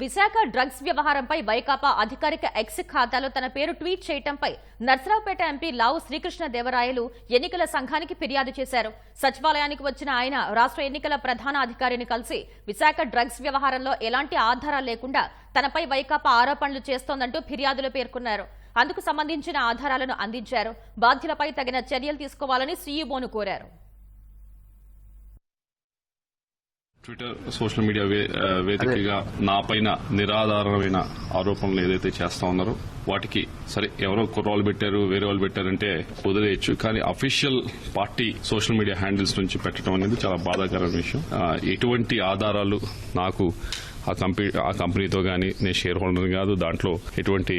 Visakha drugs వ్యవహారంపై వైకాపా అధికారిక X ఖాతాలో తన పేరు ట్వీట్ చేయటంపై నర్సరావుపేట ఎంపీ లావు శ్రీకృష్ణదేవరాయలు ఎన్నికల సంఘానికి ఫిర్యాదు చేశారు. సచివాలయానికి వచ్చిన ఆయన రాష్ట్ర ఎన్నికల ప్రధాన అధికారిని కలిసి విశాఖ డ్రగ్స్ వ్యవహారంలో ఎలాంటి ఆధారాలు లేకుండా తనపై వైకాపా ఆరోపణలు చేస్తోందంటూ ఫిర్యాదులో పేర్కొన్నారు. అందుకు సంబంధించిన ఆధారాలను అందించారు. బాధ్యులపై తగిన చర్యలు తీసుకోవాలని సీఈఓను కోరారు. ట్విట్టర్ సోషల్ మీడియా వేదికగా నా పైన నిరాధారమైన ఆరోపణలు ఏదైతే చేస్తా ఉన్నారో వాటికి సరే ఎవరో కుర్రాళ్ళు పెట్టారు వేరే వాళ్ళు పెట్టారంటే వదిలేయచ్చు. కానీ official party social media handles నుంచి పెట్టడం అనేది చాలా బాధాకరమైన విషయం. ఎటువంటి ఆధారాలు నాకు ఆ కంపెనీ ఆ కంపెనీతో కానీ నేను షేర్ హోల్డర్ని కాదు దాంట్లో ఎటువంటి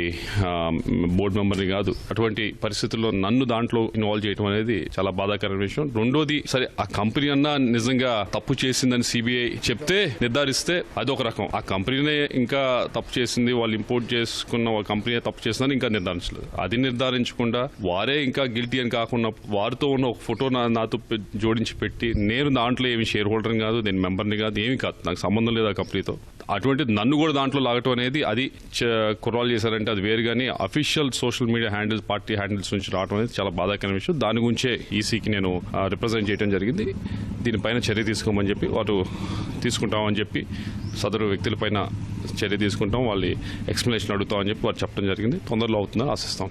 బోర్డు మెంబర్ని కాదు అటువంటి పరిస్థితుల్లో నన్ను దాంట్లో ఇన్వాల్వ్ చేయడం అనేది చాలా బాధాకరమైన విషయం. రెండోది సరే ఆ కంపెనీ అన్నా నిజంగా తప్పు చేసిందని సిబిఐ చెప్తే నిర్ధారిస్తే అది ఒక రకం. ఆ కంపెనీనే ఇంకా తప్పు చేసింది వాళ్ళు ఇంపోర్ట్ చేసుకున్న ఒక కంపెనీ తప్పు చేసిందని ఇంకా నిర్ధారించలేదు. అది నిర్ధారించకుండా వారే ఇంకా గిల్టీ అని కాకుండా వారితో ఉన్న ఒక ఫోటో నాతో జోడించి పెట్టి నేను దాంట్లో ఏమి షేర్ హోల్డర్ని కాదు నేను మెంబర్ని కాదు ఏమి కాదు. నాకు సంబంధం లేదు ఆ కంపెనీతో. అటువంటి నన్ను కూడా దాంట్లో లాగటం అనేది అది కుర్రాలు చేశారంటే అది వేరు కానీ official social media handles party handles నుంచి రావడం అనేది చాలా బాధాకరమైన విషయం. దాని గురించే ఈసీకి నేను రిప్రజెంట్ చేయడం జరిగింది. దీనిపైన చర్య తీసుకోమని చెప్పి వారు తీసుకుంటామని చెప్పి సదరు వ్యక్తులపైన చర్య తీసుకుంటాం. వాళ్ళు ఎక్స్ప్లెనేషన్ అడుగుతామని చెప్పి వారు చెప్పడం జరిగింది. తొందరలో అవుతుందని ఆశిస్తాం.